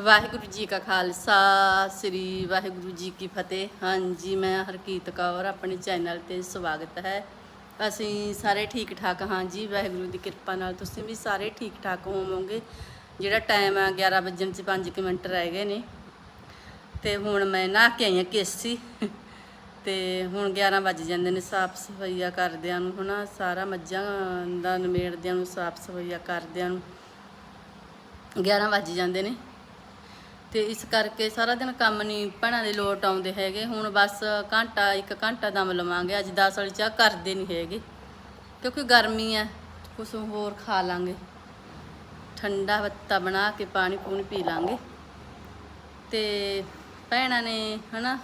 ਵਾਹਿਗੁਰੂ ਜੀ ਕਾ ਖਾਲਸਾ, ਸ੍ਰੀ ਵਾਹਿਗੁਰੂ ਜੀ ਕੀ ਫਤਿਹ। ਹਾਂਜੀ, ਮੈਂ ਹਰਕੀਤ ਕੌਰ, ਆਪਣੇ ਚੈਨਲ ਤੇ ਸਵਾਗਤ ਹੈ। ਅਸੀਂ ਸਾਰੇ ਠੀਕ ਠਾਕ ਹਾਂ ਜੀ, ਵਾਹਿਗੁਰੂ ਦੀ ਕਿਰਪਾ ਨਾਲ ਤੁਸੀਂ ਵੀ ਸਾਰੇ ਠੀਕ ਠਾਕ ਹੋਵੋਗੇ। ਜਿਹੜਾ ਟਾਈਮ ਆ 11 ਵਜਣ ਚ 5 ਮਿੰਟ ਰਹਿ ਗਏ ਨੇ। ਤੇ ਹੁਣ ਮੈਂ ਨਾ ਕੇ ਆਈ ਹਾਂ ਕੇਸੀ। ਤੇ ਹੁਣ 11 ਵੱਜ ਜਾਂਦੇ ਨੇ, ਸਾਫ਼ ਸਫਾਈਆ ਕਰਦਿਆਂ ਨੂੰ, ਹਨਾ। ਸਾਰਾ ਮੱਝਾਂ ਦਾ ਨਿਮੇੜਦਿਆਂ ਨੂੰ, ਸਾਫ਼ ਸਫਾਈਆ ਕਰਦਿਆਂ ਨੂੰ। 11 ਵੱਜ ਜਾਂਦੇ ਨੇ। ਤੇ ਇਸ ਕਰਕੇ ਸਾਰਾ ਦਿਨ ਕੰਮ ਨਹੀਂ ਭੈਣਾਂ ਦੇ ਲੋਟ ਆਉਂਦੇ ਹੈਗੇ। ਹੁਣ ਬਸ ਘੰਟਾ, ਇੱਕ ਘੰਟਾ ਦਮ ਲਵਾਂਗੇ। ਅੱਜ 10 ਵਾਲੀ ਚਾਹ ਕਰਦੇ ਨਹੀਂ ਹੈਗੇ। ਕਿਉਂਕਿ ਗਰਮੀ ਹੈ ਕੁਛ ਹੋਰ ਖਾ ਲਾਂਗੇ। ਠੰਡਾ ਵੱਤਾ ਬਣਾ ਕੇ ਪਾਣੀ ਪੂਣੀ ਪੀ ਲਾਂਗੇ। ਤੇ ਭੈਣਾਂ ਨੇ ਹਨਾ,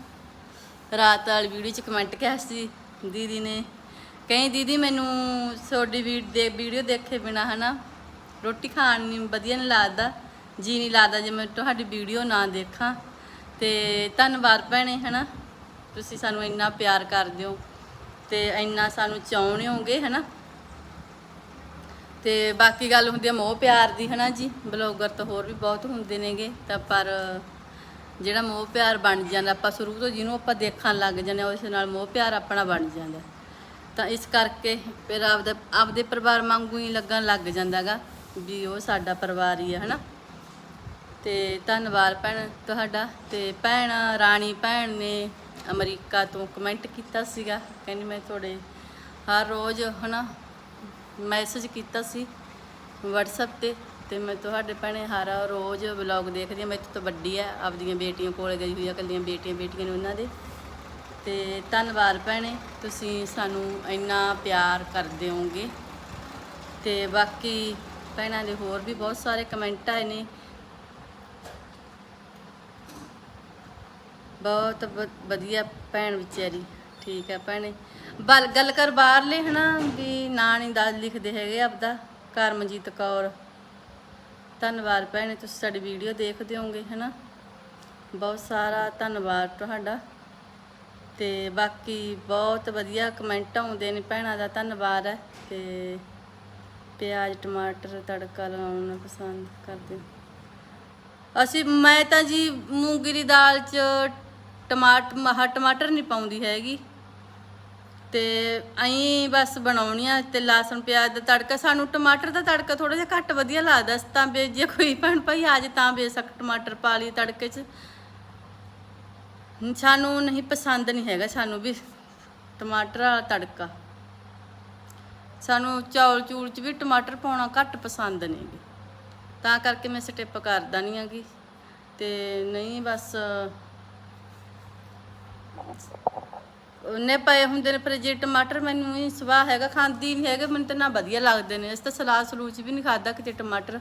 ਰਾਤ ਵਾਲੀ ਵੀਡੀਓ ਚ ਕਮੈਂਟ ਕਿਹਾ ਸੀ ਦੀਦੀ ਨੇ। ਕਹੀਂ ਦੀਦੀ ਮੈਨੂੰ ਤੁਹਾਡੀ ਵੀਡ- ਦੇ, ਵੀਡੀਓ ਦੇਖੇ ਬਿਨਾ ਹਨਾ, ਰੋਟੀ ਖਾਣ ਨਹੀਂ ਵਧੀਆ ਨਹੀਂ ਲੱਗਦਾ। ਜੀ ਨਹੀਂ ਲੱਗਦਾ ਜੇ ਮੈਂ ਤੁਹਾਡੀ ਵੀਡੀਓ ਨਾ ਦੇਖਾਂ। ਤੇ ਧੰਨਵਾਦ ਭੈਣੇ, ਹਨਾ? ਤੁਸੀਂ ਸਾਨੂੰ ਇੰਨਾ ਪਿਆਰ ਕਰਦੇ ਹੋ ਤੇ ਇੰਨਾ ਸਾਨੂੰ ਚਾਹੁੰਦੇ ਹੋਗੇ ਹਨਾ? ਤੇ ਬਾਕੀ ਗੱਲ ਹੁੰਦੀ ਹੈ ਮੋਹ ਪਿਆਰ ਦੀ, ਹਨਾ ਜੀ? ਬਲੌਗਰ ਤਾਂ ਹੋਰ ਵੀ ਬਹੁਤ ਹੁੰਦੇ ਨੇਗੇ, ਤਾਂ ਪਰ ਜਿਹੜਾ ਮੋਹ ਪਿਆਰ ਬਣ ਜਾਂਦਾ, ਆਪਾਂ ਸ਼ੁਰੂ ਤੋਂ ਜਿਹਨੂੰ ਆਪਾਂ ਦੇਖਣ ਲੱਗ ਜਾਂਦੇ ਹਾਂ, ਉਸ ਨਾਲ ਮੋਹ ਪਿਆਰ ਆਪਣਾ ਬਣ ਜਾਂਦਾ। ਤਾਂ ਇਸ ਕਰਕੇ ਫਿਰ ਆਪਦੇ ਆਪਦੇ ਪਰਿਵਾਰ ਵਾਂਗੂ ਹੀ ਲੱਗਣ ਲੱਗ ਜਾਂਦਾਗਾ, ਵੀ ਉਹ ਸਾਡਾ ਪਰਿਵਾਰ ਹੀ ਹੈ ਹਨਾ? ਤੇ ਧੰਨਵਾਦ ਭੈਣ ਤੁਹਾਡਾ ਤੇ ਭੈਣ ਰਾਣੀ ਭੈਣ ਨੇ ਅਮਰੀਕਾ ਤੋਂ ਕਮੈਂਟ ਕੀਤਾ ਸੀਗਾ, ਕਹਿੰਦੀ ਮੈਂ ਤੁਹਾਡੇ ਹਰ ਰੋਜ਼ ਹਨਾ ਮੈਸੇਜ ਕੀਤਾ ਸੀ WhatsApp ਤੇ ਤੇ ਮੈਂ ਤੁਹਾਡੇ ਭੈਣੇ ਹਰ ਰੋਜ਼ ਵਲੌਗ ਦੇਖਦੀ ਹਾਂ ਮੈਂ ਤੋਂ ਵੱਡੀ ਹੈ, ਆਪਦੀਆਂ ਬੇਟੀਆਂ ਕੋਲ ਗਈ ਹੋਈ ਆ, ਇਕੱਲੀਆਂ ਬੇਟੀਆਂ ਬੇਟੀਆਂ ਨੇ ਉਹਨਾਂ ਦੇ। ਤੇ ਧੰਨਵਾਦ ਭੈਣੇ, ਤੁਸੀਂ ਸਾਨੂੰ ਇੰਨਾ ਪਿਆਰ ਕਰਦੇ ਹੋਗੇ ਤੇ ਬਾਕੀ ਭੈਣਾਂ ਦੇ ਹੋਰ ਵੀ ਬਹੁਤ ਸਾਰੇ ਕਮੈਂਟ ਆਏ ਨੇ। ਬਹੁਤ ਵ- ਵਧੀਆ ਭੈਣ ਵਿਚਾਰੀ, ਠੀਕ ਹੈ ਭੈਣੇ। ਬਲ, ਗੱਲ ਕਰ ਬਾਹਰਲੇ ਹਨਾ, ਵੀ ਨਾਂ ਨਹੀਂ ਦੱਸ ਲਿਖਦੇ ਹੈਗੇ ਆਪਦਾ, ਕਰਮਜੀਤ ਕੌਰ। ਧੰਨਵਾਦ ਭੈਣੇ, ਤੁਸੀਂ ਸਾਡੀ ਵੀਡੀਓ ਦੇਖਦੇ ਹੋਗੇ ਹਨਾ। ਬਹੁਤ ਸਾਰਾ ਧੰਨਵਾਦ ਤੁਹਾਡਾ। ਤੇ ਬਾਕੀ ਬਹੁਤ ਵਧੀਆ ਕਮੈਂਟ ਆਉਂਦੇ ਨੇ ਭੈਣਾਂ ਦਾ ਧੰਨਵਾਦ ਹੈ। ਤੇ ਪਿਆਜ਼, ਟਮਾਟਰ, ਤੜਕਾ ਲਾਉਣਾ ਪਸੰਦ ਕਰਦੇ। ਅਸੀਂ, ਮੈਂ ਤਾਂ ਜੀ ਮੂੰਗੀ ਦੀ ਦਾਲ 'ਚ ਟਮਾਟਰ ਮਹਾ ਟਮਾਟਰ ਨਹੀਂ ਪਾਉਂਦੀ ਹੈਗੀ। ਤੇ ਐਂ ਬਸ ਬਣਾਉਣੀ ਆ ਤੇ ਲਸਣ ਪਿਆਜ਼ ਦਾ ਤੜਕਾ, ਸਾਨੂੰ ਟਮਾਟਰ ਦਾ ਤੜਕਾ ਥੋੜਾ ਜਿਹਾ ਘੱਟ ਵਧੀਆ ਲੱਗਦਾ ਤਾਂ ਵੀ ਜੇ ਕੋਈ ਭੈਣ ਭਾਈ ਆ ਜੇ ਤਾਂ ਬੇਸ਼ੱਕ ਟਮਾਟਰ ਪਾ ਲਈ ਤੜਕੇ 'ਚ। ਸਾਨੂੰ ਨਹੀਂ ਪਸੰਦ ਨਹੀਂ ਹੈਗਾ ਸਾਨੂੰ ਵੀ ਟਮਾਟਰ ਵਾਲਾ ਤੜਕਾ। ਸਾਨੂੰ ਚੌਲ ਚੂਲ 'ਚ ਵੀ ਟਮਾਟਰ ਪਾਉਣਾ ਘੱਟ ਪਸੰਦ ਨੇਗੇ ਤਾਂ ਕਰਕੇ ਮੈਂ ਸਟਿਪ ਕਰਦਾ ਨਹੀਂ ਆਗੀ ਤੇ ਨਹੀਂ ਬਸ ਉਹਨੇ ਪਏ ਹੁੰਦੇ ਨੇ ਪਰ ਜੇ ਟਮਾਟਰ ਮੈਨੂੰ ਹੀ ਸਵਾਹ ਹੈਗਾ, ਖਾਂਦੀ ਨਹੀਂ ਹੈਗਾ, ਮੈਨੂੰ ਤਾਂ ਨਾ ਵਧੀਆ ਲੱਗਦੇ ਨੇ। ਇਸ ਤਾਂ ਸਲਾਦ ਸਲੂਦ 'ਚ ਵੀ ਨਹੀਂ ਖਾਦਾ ਕਿਤੇ ਟਮਾਟਰ।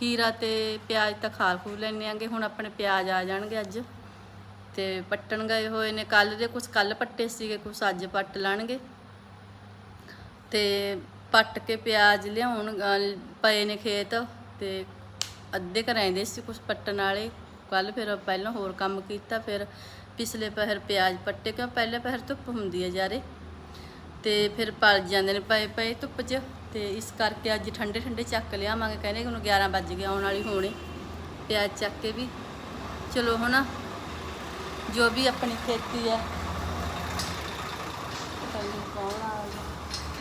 ਖੀਰਾ ਤੇ ਪਿਆਜ਼ ਤਾਂ ਖਾ ਖੂ ਲੈਣੇ ਆਂਗੇ, ਹੁਣ ਆਪਣੇ ਪਿਆਜ਼ ਆ ਜਾਣਗੇ ਅੱਜ। ਤੇ ਪੱਟਣ ਗਏ ਹੋਏ ਨੇ ਕੱਲ ਦੇ ਕੁਝ ਕੱਲ ਪੱਟੇ ਸੀਗੇ ਕੁਝ ਅੱਜ ਪੱਟ ਲੈਣਗੇ। ਤੇ ਪੱਟ ਕੇ ਪਿਆਜ਼ ਲਿਆਉਣ ਪਏ ਨੇ ਖੇਤ ਤੇ ਅੱਧੇ ਕੁ ਰਹਿੰਦੇ ਸੀ ਕੁਝ ਪੱਟਣ ਵਾਲੇ। ਕੱਲ ਫਿਰ ਪਹਿਲਾਂ ਹੋਰ ਕੰਮ ਕੀਤਾ, ਫਿਰ ਪਿਛਲੇ ਪਹਿਰ ਪਿਆਜ਼ ਪੱਟੇ, ਕਿਉਂ ਪਹਿਲੇ ਪਹਿਰ ਧੁੱਪ ਹੁੰਦੀ ਹੈ ਜਾਰੇ। ਤੇ ਫਿਰ ਪਲ ਜਾਂਦੇ ਨੇ ਪਏ ਪਏ ਧੁੱਪ 'ਚ, ਤੇ ਇਸ ਕਰਕੇ ਅੱਜ ਠੰਡੇ ਠੰਡੇ ਚੱਕ ਲਿਆਵਾਂਗੇ। ਕਹਿੰਦੇ ਕਿ ਹੁਣ 11 ਵੱਜ ਗਏ, ਆਉਣ ਵਾਲੀ ਹੋਣੇ। ਪਿਆਜ਼ ਚੱਕ ਕੇ ਵੀ। ਚਲੋ ਹੁਣ ਜੋ ਵੀ ਆਪਣੀ ਖੇਤੀ ਹੈ,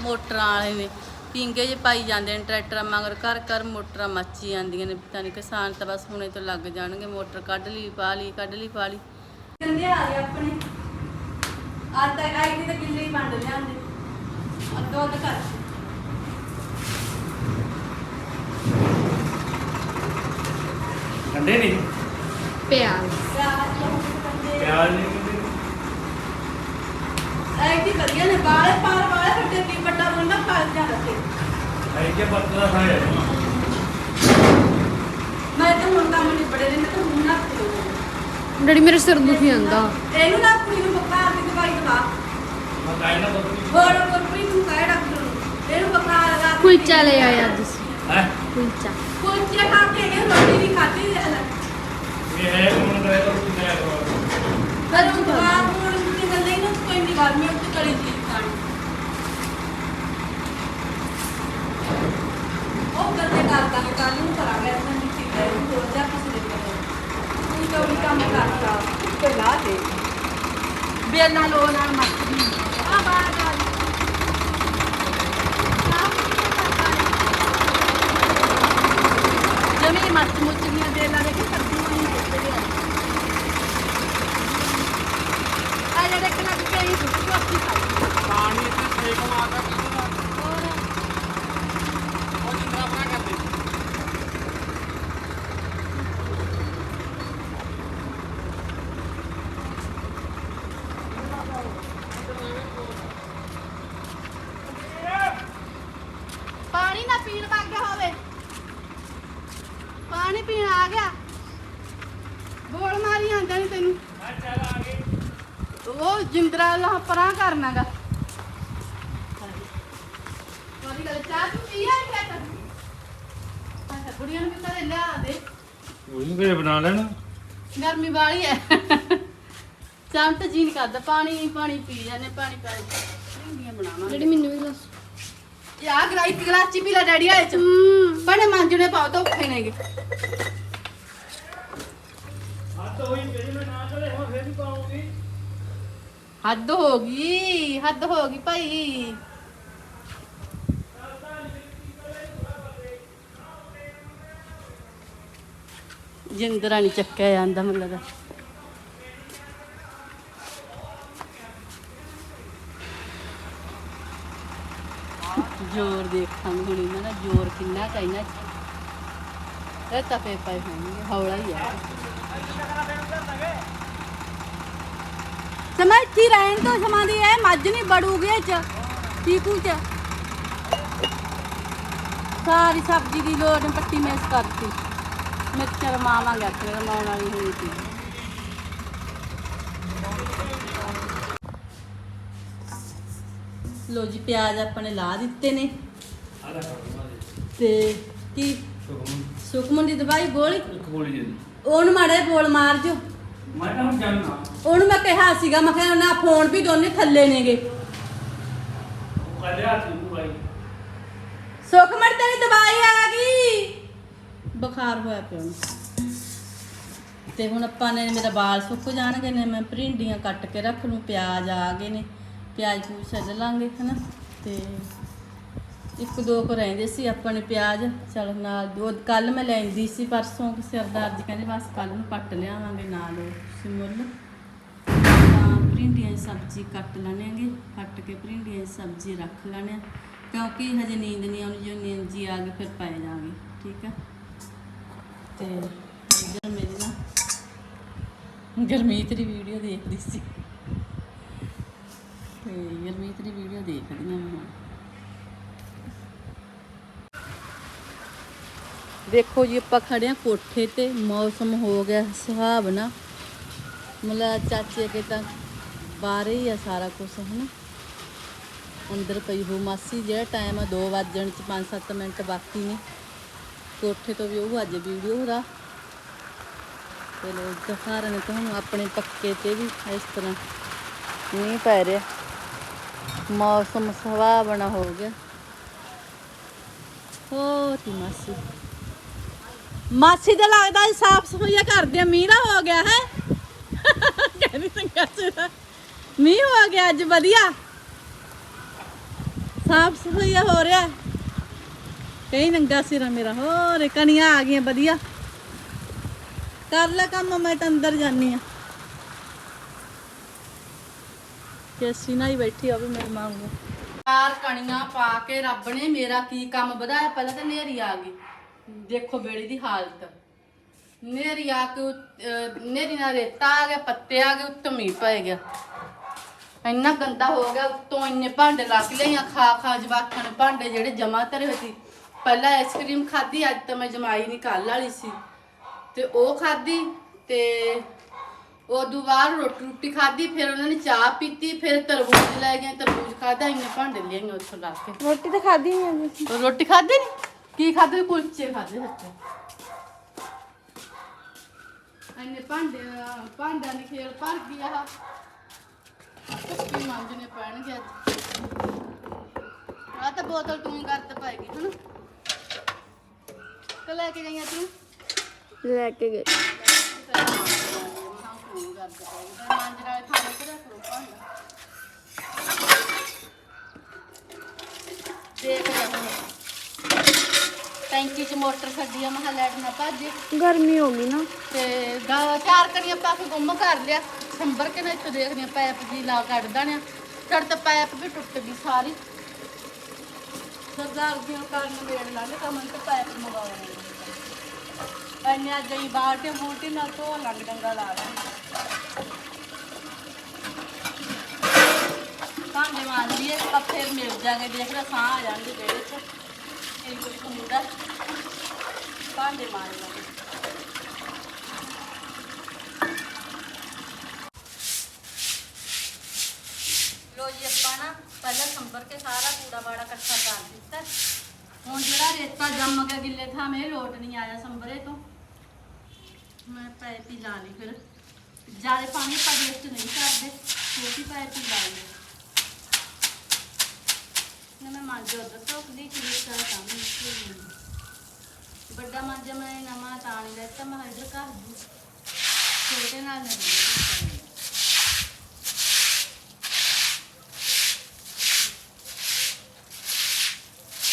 ਮੋਟਰਾਂ ਵਾਲੇ ਨੇ। ਪਿੰਗੇ ਜੇ ਪਾਈ ਜਾਂਦੇ ਨੇ ਟਰੈਕਟਰਾਂ ਮਗਰ, ਘਰ ਘਰ ਮੋਟਰਾਂ ਮੱਚੀ ਜਾਂਦੀਆਂ ਨੇ। ਪਤਾ ਨਹੀਂ ਕਿਸਾਨ ਤਾਂ ਬਸ ਹੁਣੇ ਤੋਂ ਲੱਗ ਜਾਣਗੇ, ਮੋਟਰ ਕੱਢ ਲਈ, ਪਾ ਲਈ, ਕੱਢ ਲਈ, ਪਾ ਲਈ। ਕਹਿੰਦੇ ਆ ਗਏ ਆਪਣੇ। ਆ ਤਾਂ ਆਈ ਤਾਂ ਕਿੱਲੇ ਹੀ ਵੰਡ ਲਿਆਂਦੇ। ਅੱਧੋ ਅੱਧ ਕਰ ਠੰਡੇ ਨਹੀਂ ਪਿਆਜ਼। ਪਿਆਜ਼ ਨਹੀਂ ਕਹਿੰਦੇ ਐ ਕੀ ਵਧੀਆ ਨੇ? ਬਾਲੇ ਪਾਰ ਵਾਲੇ ਫੱਟੇ ਕੀ ਵੱਡਾ ਬੰਦਾ ਫਲ ਜਾ ਰੱਖੇ। ਐ ਕਿ ਪੱਤਲਾ ਖਾਇਆ ਮੈਂ ਤਾਂ ਹੁਣ ਕੰਮ ਨਹੀਂ ਬੜੇ ਨੇ ਮੈਂ ਤਾਂ ਹੁਣ ਨਾ ਪੀਓ ਡੈਡੀ ਮੇਰੇ ਸਿਰ ਦੁਖੀ ਜਾਂਦਾ। ਇਹਨੂੰ ਨਾ ਕੁੜੀ ਨੂੰ ਬੁਖਾਰ ਦੀ ਦਵਾਈ ਦਵਾ। ਮੈਂ ਕਾਇ ਨਾ ਹੋਰ ਗੁਰਪ੍ਰੀਤ ਨੂੰ ਕਹਿ ਡਾਕਟਰ ਨੂੰ ਇਹਨੂੰ ਬੁਖਾਰ ਲਗਾ ਕੁਲਚਾ ਲੈ ਆਇਆ ਅਸੀਂ ਹੈ? ਕੁਲਚਾ। ਕੁਲਚੇ ਖਾ ਕੇ ਇਹ ਰੋਟੀ ਨਹੀਂ ਖਾਧੀ ਇਹ ਹੈ ਕੋਣ ਕਰੇ ਤਾਂ ਤੁਸੀਂ ਲੈ ਕਰੋ ਪਰ ਉਹ ਦਵਾ ਹੁਣ ਕਿ ਗੱਲ ਨਹੀਂ ਨਾ ਕੋਈ ਨਹੀਂ ਗਰਮੀ ਉੱਤੇ ਕਲੀ ਚੀਜ਼ ਖਾਣੀ ਉਹ ਕਰਦੇ ਕਰਦਾ ਕੱਲ ਨੂੰ ਕਰਾਂਗੇ ਅਸੀਂ ਠੀਕ ਹੈ ਹੋਰ ਜਾ ਕਿਸੇ ਦੇ ਜੋ ਵੀ ਕੰਮ ਕਰਦਾ ਤੇ ਲਾ ਦੇ ਬੇਲਾਂ ਲੋ ਨਾਲ ਮੱਛੀ ਆ ਬਾਹਰ ਆ ਜਮੀ ਮੱਛ ਮੁੱਛੀਆਂ ਦੇ ਲਾ ਦੇ ਕੇ ਸਬਜ਼ੀ ਨਹੀਂ ਦਿੱਤੇ ਆ ਜਿਹੜੇ ਕਨਕ ਕੇ ਸੁੱਕੀ ਆਪੀ ਖਾਈ ਪਾਣੀ ਤੇ ਛੇਕ ਮਾਰਦਾ ਕਿਹਦਾ ਹੋਰ ਉਹ ਜਿੰਦਰਾ ਆਪਣਾ ਕਰਦੇ ਪਾਣੀ ਨਾ ਪੀਣ ਵਾਗਿਆ ਹੋਵੇ ਪਾਣੀ ਪੀਣ ਆ ਗਿਆ ਬੋਲ ਮਾਰੀ ਆਂਦਾ ਨਹੀਂ ਤੈਨੂੰ ਮੈਂ ਚੱਲ ਆ ਗਈ ਉਹ ਜਿੰਦਰਾ ਲਾ ਪਰਾਂ ਕਰਨਾਗਾ। ਵਾਲੀ ਗੱਲ ਚਾਹ ਤੂੰ ਪੀਆ ਕਿਆ ਕਰ ਅੱਛਾ ਕੁੜੀਆਂ ਨੂੰ ਵੀ ਘਰੇ ਲਿਆ ਦੇ। ਉਹਨੂੰ ਘਰੇ ਬਣਾ ਲੈਣਾ। ਗਰਮੀ ਵਾਲੀ ਹੈ ਚਾਹ ਤਾਂ ਜੀ ਨਹੀਂ ਕਰਦਾ ਪਾਣੀ ਪਾਣੀ ਪੀ ਜਾਂਦੇ ਪਾਣੀ ਪਾ ਭਿੰਡੀਆਂ ਬਣਾਵਾਂਗੇ। ਜਿਹੜੀ ਮੈਨੂੰ ਵੀ ਦੱਸ। ਯਾ ਗਰਾਈ ਗਲਾਸ ਚ ਪੀ ਲੈ ਡੈਡੀ ਆਏ ਚ। ਬੜੇ ਮਾਂਜਣੇ ਪਾਉ ਤਾਂ ਔਖੇ ਨੇਗੇ। ਹੱਥ ਹੋਈ ਜਿਹੜੀ ਮੈਂ ਨਾ ਚਲੇ ਹੁਣ ਫੇਰ ਵੀ ਪਾਉਂਗੀ। ਹੱਦ ਹੋ ਗਈ, ਹੱਦ ਹੋ ਗਈ ਭਾਈ। ਜਿੰਦਰਾ ਨਹੀਂ ਚੱਕਿਆ ਜਾਂਦਾ ਮੈਨੂੰ ਲੱਗਦਾ। ਜ਼ੋਰ ਦੇਖਾਂਗੇ ਹੁਣ ਇਹਨਾਂ ਦਾ ਜ਼ੋਰ ਕਿੰਨਾ ਚਾਹੀਦਾ। ਇਹ ਤਪੇ ਪਏ ਹੋਣਗੇ ਹੌਲਾ ਹੀ ਆ। ਸਮਾਂ ਇੱਥੇ ਰਹਿਣ ਤੋਂ ਸਮਾਂ ਦੀ ਇਹ ਮੱਝ ਨਹੀਂ ਬੜੂਗੀ ਚ ਚੀਕੂ ਚ। ਸਾਰੀ ਸਬਜ਼ੀ ਦੀ ਲੋੜ ਪੱਟੀ ਮੈਸ ਕਰਤੀ। ਮਿਕਸਚਰ ਮਾਵਾਂ ਗੱਟ ਰਮਾਉਣ ਵਾਲੀ ਹੋਈ ਸੀ। ਲੋ ਜੀ ਪਿਆਜ਼ ਆਪਣੇ ਲਾ ਦਿੱਤੇ ਨੇ। ਤੇ ਕੀ? ਸੁਖਮਨ। ਦੀ ਦਵਾਈ ਗੋਲੀ? ਇੱਕ ਗੋਲੀ ਦੇ ਉਹਨੂੰ ਮਾੜੇ ਬੋਲ ਮਾਰ ਜੋ ਮੈਂ ਤਾਂ ਹੁਣ ਜਾਣਾ। ਉਹਨੂੰ ਮੈਂ ਕਿਹਾ ਸੀਗਾ ਮੈਂ ਕਿਹਾ ਨਾ ਫੋਨ ਵੀ ਦੋਨੇ ਥੱਲੇ ਨੇਗੇ। ਉਹ ਕਹਦੇ ਭਾਈ ਤੇਰੀ ਦਵਾਈ ਆ ਗਈ। ਬੁਖਾਰ ਹੋਇਆ ਪਿਆ ਉਹਨੂੰ। ਤੇ ਹੁਣ ਆਪਾਂ ਨੇ ਮੇਰਾ ਵਾਲ ਸੁੱਕ ਜਾਣਗੇ ਨੇ ਮੈਂ ਭਰਿੰਡੀਆਂ ਕੱਟ ਕੇ ਰੱਖ ਲੂੰ ਪਿਆਜ਼ ਆ ਗਏ ਨੇ। ਪਿਆਜ਼ ਪੂਜ ਛੱਡ ਲਾਂਗੇ ਹਨਾ? ਤੇ ਇੱਕ ਦੋ ਕੁ ਰਹਿੰਦੇ ਸੀ, ਆਪਾਂ ਨੇ ਪਿਆਜ਼, ਚਲ ਨਾਲ ਦੋ ਕੱਲ ਮੈਂ ਲੈਂਦੀ ਸੀ, ਪਰਸੋਂ ਕਿ ਸਰਦਾਰ ਜੀ ਕਹਿੰਦੇ ਬਸ ਕੱਲ ਨੂੰ ਕੱਟ ਲਿਆਵਾਂਗੇ ਨਾਲ ਉਹ ਤੁਸੀਂ ਮੁੱਲ। ਤਾਂ ਭਰਿੰਡੀਆਂ ਦੀ ਸਬਜ਼ੀ ਕੱਟ ਲੈਣਾਂਗੇ ਕੱਟ ਕੇ ਭਰਿੰਡੀਆਂ ਦੀ ਸਬਜ਼ੀ ਰੱਖ ਲੈਣੇ ਕਿਉਂਕਿ ਹਜੇ ਨੀਂਦ ਨਹੀਂ ਆਉਣੀ ਜੇ ਨੀਂਦ ਜੀ ਆ ਗਈ, ਫਿਰ ਪੈ ਜਾਵਾਂਗੇ, ਠੀਕ ਹੈ ਤੇ ਇੱਧਰ ਮੇਰੀ ਨਾ ਗਰਮੀਤ ਦੀ ਵੀਡੀਓ ਦੇਖਦੀ ਸੀ। ਤੇ ਗਰਮੀਤ ਦੀ ਵੀਡੀਓ ਦੇਖਦੀ ਹਾਂ ਮੈਂ ਦੇਖੋ ਜੀ, ਆਪਾਂ ਖੜੇ ਆ ਕੋਠੇ ਤੇ, ਮੌਸਮ ਹੋ ਗਿਆ ਸੁਹਾਵਣਾ ਮਤਲਬ ਚਾਚੇ ਕੇ ਤਾਂ ਬਾਹਰ ਹੀ ਆ ਸਾਰਾ ਕੁਝ ਹਨਾ। ਅੰਦਰ ਪਈ ਹੋ ਮਾਸੀ, ਜਿਹੜਾ ਟਾਈਮ ਆ 2 ਵਜਣ ਚ 5-7 ਮਿੰਟ ਬਾਕੀ ਨੇ। ਕੋਠੇ ਤੋਂ ਵੀ ਉਹ ਅੱਜ ਵੀਡੀਓ ਦਾ। ਤੇ ਲੋ ਦਿਖਾ ਰਹੇ ਨੇ ਤੁਹਾਨੂੰ ਆਪਣੇ ਪੱਕੇ ਤੇ ਵੀ ਇਸ ਤਰ੍ਹਾਂ ਮੀਂਹ ਪੈ ਰਿਹਾ। ਮੌਸਮ ਸੁਹਾਵਣਾ ਹੋ ਗਿਆ। ਹੋਰ ਮਾਸੀ। ਮਾਸੀ ਦਾ ਲੱਗਦਾ ਸਾਫ਼ ਸਫਾਈਆ ਕਰਦੇ ਆ, ਮੀਂਹ ਦਾ ਹੋ ਗਿਆ ਹੈ। ਕਹਿੰਦੀ ਸੰਗਾ ਸੁਣਾ ਮੀਂਹ ਹੋ ਗਿਆ ਅੱਜ, ਵਧੀਆ। ਸਾਫ਼ ਸਫਾਈਆ ਹੋ ਰਿਹਾ। ਕਈ ਨੰਗਾ ਸਿਰਾ ਮੇਰਾ, ਹੋਰ ਕਣੀਆਂ ਆ ਗਈਆਂ, ਵਧੀਆ। ਕਰ ਲੈ ਕੰਮ, ਮੈਂ ਤਾਂ ਅੰਦਰ ਜਾਨੀ ਆ ਕੈਸੀ ਨਾ ਹੀ ਬੈਠੀ ਆ ਵੀ ਮੇਰੀ ਮਾਂ ਚਾਰ ਕਣੀਆਂ ਪਾ ਕੇ ਰੱਬ ਨੇ ਮੇਰਾ ਕੀ ਕੰਮ ਵਧਾਇਆ, ਪਹਿਲਾਂ ਤਾਂ ਨੇਰੀ ਆ ਗਈ। ਦੇਖੋ ਬੇੜੀ ਦੀ ਹਾਲਤ। ਨੇਰੀ ਆ ਕੇ ਉਤ- ਅਹ ਨੇਰੀ ਨਾਲ ਰੇਤਾ ਆ ਗਿਆ ਪੱਤੇ ਆ ਗਏ ਉੱਤੋਂ ਮੀਂਹ ਪੈ ਗਿਆ। ਇੰਨਾ ਗੰਦਾ ਹੋ ਗਿਆ ਉੱਤੋਂ ਇੰਨੇ ਭਾਂਡੇ ਲੱਗ ਲਈਆਂ ਖਾ ਖਾ ਜਵਾਕਾਂ ਨੇ ਭਾਂਡੇ ਜਿਹੜੇ ਜਮਾ ਧਰੇ ਹੋਏ ਸੀ। ਪਹਿਲਾਂ ਆਈਸਕ੍ਰੀਮ ਖਾਧੀ ਅੱਜ ਤਾਂ ਮੈਂ ਜਮਾਈ ਨਹੀਂ ਕੱਲ ਵਾਲੀ ਸੀ। ਤੇ ਉਹ ਖਾਧੀ ਤੇ ਉਦੋਂ ਬਾਅਦ ਰੋਟੀ ਰੋਟੀ ਖਾਧੀ ਫਿਰ ਉਹਨਾਂ ਨੇ ਚਾਹ ਪੀਤੀ ਫਿਰ ਤਰਬੂਜ ਲੈ ਗਏ ਤਰਬੂਜ ਖਾਧਾ ਇੰਨੇ ਭਾਂਡੇ ਲਿਆਈਆਂ ਉੱਥੋਂ ਲਾ ਕੇ। ਰੋਟੀ ਤਾਂ ਖਾਦੀ ਨਹੀਂ ਉਹ ਰੋਟੀ ਖਾਧੀ ਨਹੀਂ ਕੀ ਖਾਧੇ ਕੁਲਚੇ ਖਾਧੇ ਸੱਚੇ ਇੰਨੇ ਭਾਂਡੇ ਭਾਂਡਿਆਂ ਦੀ ਖੇਲ ਭਰ ਗਈ ਆ ਕੁੱਤੀ ਮੰਜਨੇ ਪੈਣਗੇ ਅੱਜ ਆ ਤਾਂ ਬੋਤਲ ਤੂੰ ਕਰਤ ਪਾਏਗੀ ਹਨਾ ਕਿ ਲੈ ਕੇ ਗਈਆਂ ਤੂੰ ਲੈ ਕੇ ਗਏ ਦਰਦ ਪਈ ਫਿਰ ਮਾਂਜਣ ਵਾਲੇ ਥਾਣੇ ਤੇ ਰੱਖ ਲਓ ਭਾਂਡਾ ਦੇਖ ਲੈ ਹੁਣ ਟੈਂਕੀ 'ਚ ਮੋਟਰ ਛੱਡੀ ਆ ਮਹਾ ਲੈਟ ਨਾ ਭੱਜੇ। ਗਰਮੀ ਹੋ ਗਈ ਨਾ। ਤੇ ਗਾ ਚਾਰ ਕਣੀਆਂ ਪਾ ਕੇ ਗੁੰਮ ਕਰ ਲਿਆ। ਸੰਭਰ ਕੇ ਨਾ ਇੱਥੇ ਦੇਖਦੇ ਆ ਪੈਪ ਜੀ ਲਾ ਕੱਢ ਦਣੇ ਛੜ ਤੇ ਪੈਪ ਵੀ ਟੁੱਟ ਗਈ ਸਾਰੀ। ਸਰਦਾਰ ਜੀ ਨੂੰ ਕਰਨ ਵੇੜ ਲਾਂਗੇ ਤਾਂ ਮਨ ਤੇ ਪੈਪ ਮਗਾਉਣੇ ਐਨੇ ਅੱਜ ਹੀ ਬਾਲਟੇ ਮੋਟੀ ਨਾਲ ਧੋ ਲੰਗ ਡੰਗਾ ਲਾ ਲਾਂਗੇ। ਭਾਂਡੇ ਲਈਏ ਤਾਂ ਫਿਰ ਮਿਲ ਜਾਗੇ ਦੇਖ ਲੈ ਸਾਹ ਆ ਜਾਣਗੇ ਵਿਹੜੇ 'ਚ। ਇਹ ਕੋਈ ਹੁੰਦਾ ਭਾਂਡੇ ਮਾਰ ਲਾਂਗੇ ਲੋ ਜੀ, ਆਪਾਂ ਨਾ ਪਹਿਲਾਂ ਸੰਭਰ ਕੇ ਸਾਰਾ ਕੂੜਾ ਬਾੜਾ ਇਕੱਠਾ ਕਰ ਦਿੱਤਾ। ਹੁਣ ਜਿਹੜਾ ਰੇਤਾ ਜੰਮ ਕੇ ਗਿੱਲੇ ਥਾਵੇਂ, ਲੋਟ ਨਹੀਂ ਆਇਆ ਸੰਭਰੇ ਤੋਂ। ਮੈਂ ਪਾਈਪ ਹੀ ਲਾ ਲਈ ਫਿਰ। ਜ਼ਿਆਦਾ ਪਾਣੀ ਪਾ ਵੇਸਟ ਨਹੀਂ ਕਰਦੇ, ਛੋਟੀ ਪਾਈਪ ਹੀ ਲਾ ਲਈ ਨਾ ਮੈਂ ਮੰਜ ਉਧਰ ਧੋਕ ਦੀ ਚੀਜ਼ ਸਾਰਾ ਕੰਮ ਵੱਡਾ ਮੰਜ ਮੈਂ ਨਵਾਂ ਤਾਂ ਨਹੀਂ ਲੈਤਾ ਮੈਂ ਇਧਰ ਕਰ ਦੂੰ। ਛੋਟੇ ਨਾਲ ਨਹੀਂ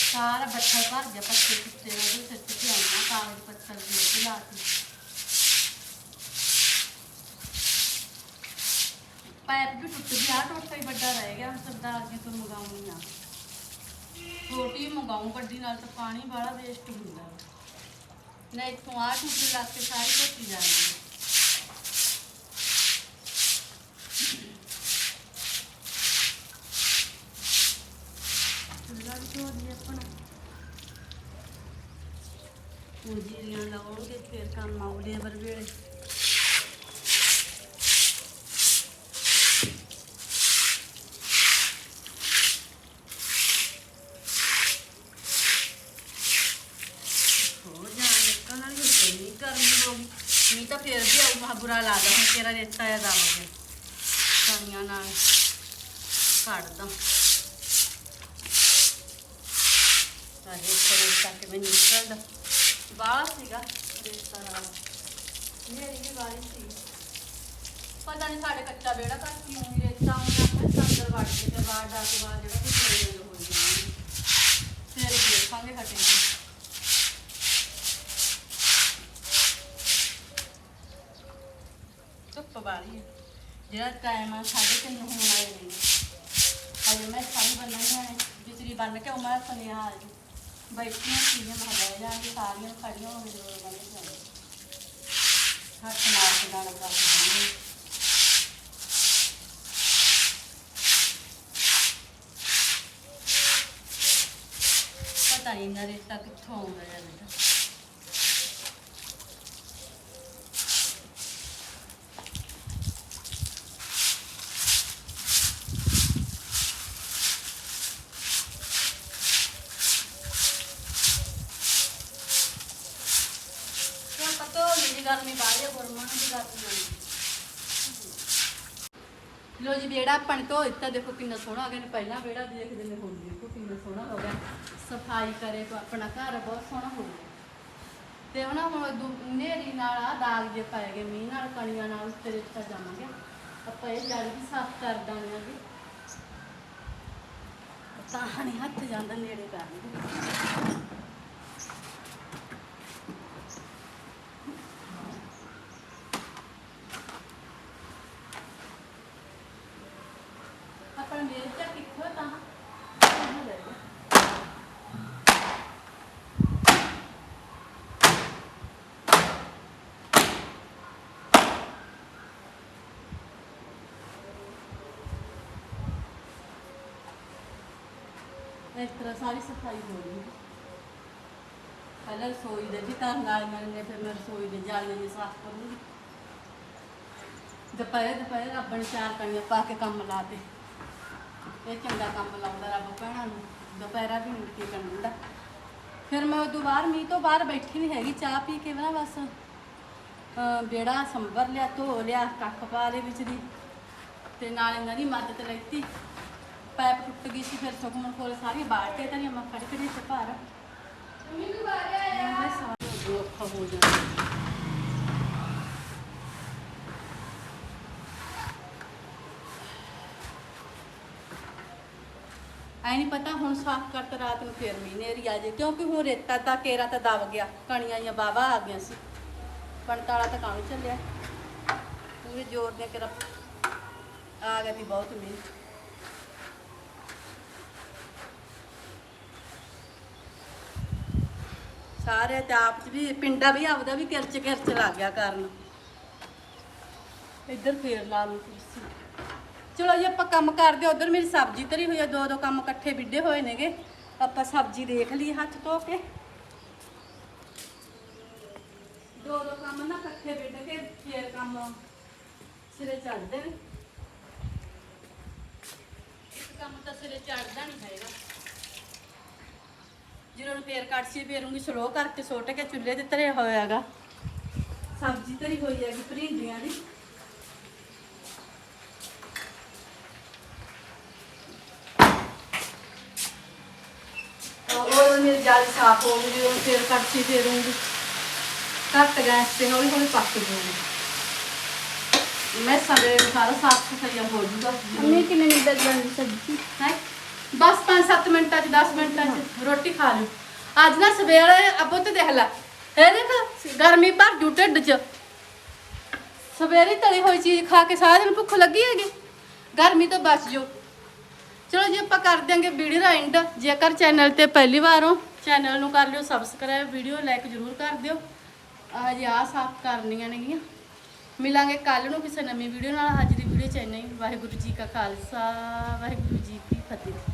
ਸਾਰਾ ਬੱਠਾ ਭਰ ਗਿਆ ਪੱਤੇ ਪੁੱਤੇ ਉਹਦੇ ਸਿਰ ਤੇ ਆਉਣਾ ਕਾਗਜ਼ ਪੱਤਰ ਦੇ ਕੇ। ਲਾਤੀ ਪੈਪ ਵੀ ਟੁੱਟ ਗਿਆ ਟੁੱਟ ਹੀ ਵੱਡਾ ਰਹਿ ਗਿਆ ਸਰਦਾਰ ਜੀ ਤੋਂ ਮੰਗਾਉਣੀ ਆ ਛੋਟੀ ਮੰਗਾਉਂ ਗੱਡੀ ਨਾਲ ਤਾਂ ਪਾਣੀ ਬੜਾ ਵੇਸਟ ਹੁੰਦਾ। ਨਾ ਇੱਥੋਂ ਆ ਟੁੱਟ ਲੱਗ ਕੇ ਸਾਰੀ ਧੋਤੀ ਜਾਂਦੀ ਚੁੱਲ੍ਹਾ ਵੀ ਧੋ ਦਈਏ ਆਪਣਾ ਪੂਜੀਆਂ ਲਾਉਣਗੇ, ਫਿਰ ਕੰਮ ਆਉ ਲੇਬਰ ਵੇਲੇ ਹੋ ਜਾਣ ਨਿਕਲਣ ਵਾਲੀ ਹੋਈ ਨਹੀਂ ਗਰਮੀ ਹੋ ਗਈ ਨਹੀਂ ਤਾਂ ਫਿਰ ਵੀ ਆਉ ਮਹਾ ਬੁਰਾ ਲੱਗਦਾ, ਹੁਣ ਤੇਰਾ ਰੇਤਾ ਆ ਦਵਾਂਗੇ ਸਾਨੀਆਂ ਨਾਲ ਕੱਢਦਾ। ਆਹੇ ਕਰੇ ਤੱਕ ਮੈਂ ਨਿਕਲਦਾ। ਬਾਹਰ ਸੀਗਾ, ਰੇਤਾ ਨਾਲ। ਮੇਰੀ ਵੀ ਬਾਰੀ ਸੀ। ਪਤਾ ਨਹੀਂ ਸਾਡੇ ਕੱਚਾ ਬੇੜਾ ਘੱਟ ਕਿਉਂ ਰੇਤਾ ਉਹਨਾਂ ਅੰਦਰ ਵੜ ਕੇ ਤੇ ਬਾਹਰ ਦਾ ਕੇ ਬਾਹਰ ਜਿਹੜਾ ਕੁਝ ਹੋ ਜਾਣਾ ਧੁੱਪ ਬਾਰੀ ਹੈ ਜਿਹੜਾ ਟਾਈਮ ਆ ਸਾਢੇ ਤਿੰਨ ਹੋਣ ਵਾਲੇ ਨੇ ਹਜੇ ਮੈਂ ਸਾਰੀ ਬੰਨਣੀਆਂ ਨੇ ਬਿਜਲੀ ਬੰਨ ਕੇ ਉਹ ਮੈਂ ਸੁਨੇਹਾ ਆ ਜੀ ਬੈਠੀਆਂ ਸੀਗੀਆਂ ਮੈਂ ਬਹਿ ਜਾਣਗੇ ਸਾਰੀਆਂ ਖੜੀਆਂ ਹੋ ਗਈਆਂ ਬੰਨ ਜਾਂਦੇ ਹੱਥ ਮਾਰ ਕੇ ਨਾਲ ਕਰ ਦਿੰਦੀ ਪਤਾ ਨਹੀਂ ਇਹਨਾਂ ਰੇਤਾ ਕਿੱਥੋਂ ਆਉਂਦਾ ਯਾਰ ਇਹਦਾ ਕਿਉਂ ਪਤਾ ਮੇਰੀ ਗਰਮੀ ਬਾਹਰ ਹੈ ਗੁਰਮਾਨ ਦੀ ਗਰਮੀ ਨਹੀਂ ਲੋ ਜੀ ਦਿੱਤਾ, ਦੇਖੋ ਕਿੰਨਾ ਸੋਹਣਾ ਆ ਗਿਆ ਨੇ। ਪਹਿਲਾਂ ਬੇੜਾ ਦੇਖਦੇ ਨੇ ਹੁਣ ਦੇਖੋ ਕਿੰਨਾ ਸੋਹਣਾ ਹੋ ਗਿਆ। ਸਫ਼ਾਈ ਕਰੇ ਤਾਂ ਆਪਣਾ ਘਰ ਬਹੁਤ ਸੋਹਣਾ ਹੋ ਗਿਆ। ਤੇ ਉਹਨਾਂ ਹੁਣ ਨੇਰੀ ਨਾਲ ਆ ਦਾਗ ਜੇ ਪੈ ਗਏ, ਮੀਂਹ ਨਾਲ, ਕਣੀਆਂ ਨਾਲ ਉੱਤੇ ਰੇਤਾ ਜਾਵਾਂਗੇ। ਆਪਾਂ ਇਹ ਜੜ ਵੀ ਸਾਫ਼ ਕਰ ਦਾਂਗੇ ਤਾਂ ਹਣੀ ਹੱਥ ਜਾਂਦਾ ਨੇੜੇ ਕਰ ਆਪਣਾ ਮੇਰੇ ਚੱਕ ਕਿੱਥੋਂ ਤਾਂ ਕਹਾਂ ਲੈ ਗਿਆ ਇਸ ਤਰ੍ਹਾਂ ਸਾਰੀ ਸਫ਼ਾਈ ਹੋ ਗਈ। ਪਹਿਲਾਂ ਰਸੋਈ ਦੇ ਵੀ ਕਰਨ ਵਾਲੀਆਂ ਨੇ, ਫਿਰ ਮੈਂ ਰਸੋਈ ਦੇ ਜਾਲੀਆਂ ਵੀ ਸਾਫ਼ ਕਰੂੰਗੀ ਦੁਪਹਿਰੇ ਦੁਪਹਿਰੇ ਰੱਬ ਨੇ ਚਾਰ ਕਣੀਆਂ ਪਾ ਕੇ ਕੰਮ ਲਾ ਦੇ ਇਹ ਚੰਗਾ ਕੰਮ ਲਾਉਂਦਾ ਰੱਬ ਭੈਣਾਂ ਨੂੰ, ਦੁਪਹਿਰਾ ਵੀ ਮਿਲ ਕੇ ਕਰਦਾ ਫਿਰ ਮੈਂ ਉਦੋਂ ਬਾਹਰ, ਮੀਂਹ ਤੋਂ ਬਾਹਰ ਬੈਠੀ ਨਹੀਂ ਹੈਗੀ, ਚਾਹ ਪੀ ਕੇ ਨਾ ਬਸ, ਅਹ ਬੇੜਾ ਸੰਭਰ ਲਿਆ, ਧੋ ਲਿਆ, ਕੱਖ ਪਾ ਦੇ ਵਿੱਚ ਦੀ। ਤੇ ਨਾਲ ਇਹਨਾਂ ਦੀ ਮਦਦ ਲੈਤੀ ਪਾਈਪ ਟੁੱਟ ਗਈ ਸੀ, ਫਿਰ ਸੁਖਮਨ ਕੋਲ ਸਾਰੀ ਬਾਲਟੀਆਂ ਤਾਂ ਨਹੀਂ ਮੈਂ ਫੜ ਕੇ ਦੇ ਭਰ ਮੰਮੀ ਨੂੰ ਬਾਰੇ ਆਇਆ ਮੈਂ ਸਾਰਾ ਜੋ ਅੱਖਾਂ ਹੋ ਜਾਣਾ। ਐ ਨਹੀਂ ਪਤਾ ਹੁਣ ਸਾਫ਼ ਕਰਤ ਰਾਤ ਨੂੰ ਫੇਰ ਮੀਨੇਰੀ ਆ ਜੇ, ਕਿਉਂਕਿ ਹੁਣ ਰੇਤਾ ਤਾਂ ਕੇਰਾ ਤਾਂ ਦਬ ਗਿਆ, ਕਣੀਆਂ ਜਾਂ ਬਾਵਾ ਆ ਗਈਆਂ ਸੀ। ਪਣਤਾਲਾ ਤਾਂ ਕੰਮ ਚੱਲਿਆ। ਪੂਰੇ ਜ਼ੋਰ ਦੇ ਕੇ ਆ ਗਈ ਬਹੁਤ ਮੀਂਹ। ਸਾਰੇ ਤੇ ਆਪ 'ਚ ਵੀ, ਪਿੰਡਾ ਵੀ ਆਪਦਾ ਵੀ ਕਿਰਚ ਕਿਰਚ ਲੱਗ ਗਿਆ ਕਰਨ। ਇੱਧਰ ਫੇਰ ਲਾ ਲੂ ਕੁਰਸੀ। ਚਲੋ ਜੀ, ਆਪਾਂ ਕੰਮ ਕਰਦੇ ਉਧਰ ਮੇਰੀ ਸਬਜ਼ੀ ਧਰੀ ਹੋਈ ਆ। ਦੋ ਦੋ ਕੰਮ ਇਕੱਠੇ ਵਿੱਢੇ ਹੋਏ ਨੇਗੇ। ਆਪਾਂ ਸਬਜ਼ੀ ਦੇਖ ਲਈ ਹੱਥ ਧੋ ਕੇ। ਦੋ ਦੋ ਕੰਮ ਨਾ ਇਕੱਠੇ ਵਿੱਢ ਕੇ ਫੇਰ ਕੰਮ ਸਿਰੇ ਚੜਦੇ ਨੇ। ਇੱਕ ਕੰਮ ਤਾਂ ਸਿਰੇ ਚੜਦਾ ਨਹੀਂ ਹੈਗਾ। ਜਿਹਨਾਂ ਨੂੰ ਫੇਰ ਕੜਛੀ ਫੇਰੂੰਗੀ ਸਲੋ ਕਰਕੇ ਸੁੱਟ ਕੇ ਚੁੱਲ੍ਹੇ ਤੇ ਧਰਿਆ ਹੋਇਆ ਹੈਗਾ। ਸਬਜ਼ੀ ਧਰੀ ਹੋਈ ਹੈਗੀ ਭਰਿੰਡੀਆਂ ਦੀ। ਉਹ ਮੇਰੀ ਜਾਲੀ ਸਾਫ਼ ਹੋ ਗਈ ਉਹ ਫੇਰ ਕੜਛੀ ਫੇਰੂੰਗੀ ਘੱਟ ਗੈਸ ਤੇ ਹੌਲੀ ਹੌਲੀ ਪੱਕ ਜੂਗੀ ਮੈਂ ਸਾਰੇ ਸਾਰਾ ਸਾਫ਼ ਸਫ਼ਾਈ ਹੋ ਜੂਗਾ। ਅੰਮੀ ਕਿੰਨੇ ਮਿੰਟ ਤੱਕ ਬਣਦੀ ਸਬਜ਼ੀ? ਹੈ? ਬਸ 5-7 ਮਿੰਟਾਂ ਚ 10 ਮਿੰਟਾਂ ਚ ਰੋਟੀ ਖਾ ਲਿਓ। ਅੱਜ ਨਾ ਸਵੇਰੇ ਅਬੋ ਤੇ ਦੇਖ ਲੈ, ਇਹ ਦੇਖ ਗਰਮੀ ਭਰ ਜੂ ਢਿੱਡ ਚ। ਸਵੇਰੇ ਤਲੀ ਹੋਈ ਚੀਜ਼ ਖਾ ਕੇ ਸਾਰਾ ਦਿਨ ਭੁੱਖ ਲੱਗੀ ਹੈਗੀ? ਗਰਮੀ ਤੋਂ ਬਚ ਜਾਓ। ਚਲੋ ਜੀ, ਆਪਾਂ ਕਰ ਦਿਆਂਗੇ ਵੀਡੀਓ ਦਾ ਐਂਡ ਜੇਕਰ ਚੈਨਲ ਤੇ ਪਹਿਲੀ ਵਾਰ ਹੋ ਚੈਨਲ ਨੂੰ ਕਰ ਲਿਓ ਸਬਸਕ੍ਰਾਈਬ ਵੀਡੀਓ ਲਾਈਕ ਜ਼ਰੂਰ ਕਰ ਦਿਓ। ਆ ਅੱਜ ਆ ਸਾਫ਼ ਕਰਨੀਆਂ ਨੇਗੀਆਂ। ਮਿਲਾਂਗੇ ਕੱਲ ਨੂੰ ਕਿਸੇ ਨਵੀਂ ਵੀਡੀਓ ਨਾਲ। ਅੱਜ ਦੀ ਵੀਡੀਓ ਚ ਵਾਹਿਗੁਰੂ ਜੀ ਕਾ ਖਾਲਸਾ, ਵਾਹਿਗੁਰੂ ਜੀ ਕੀ ਫਤਿਹ।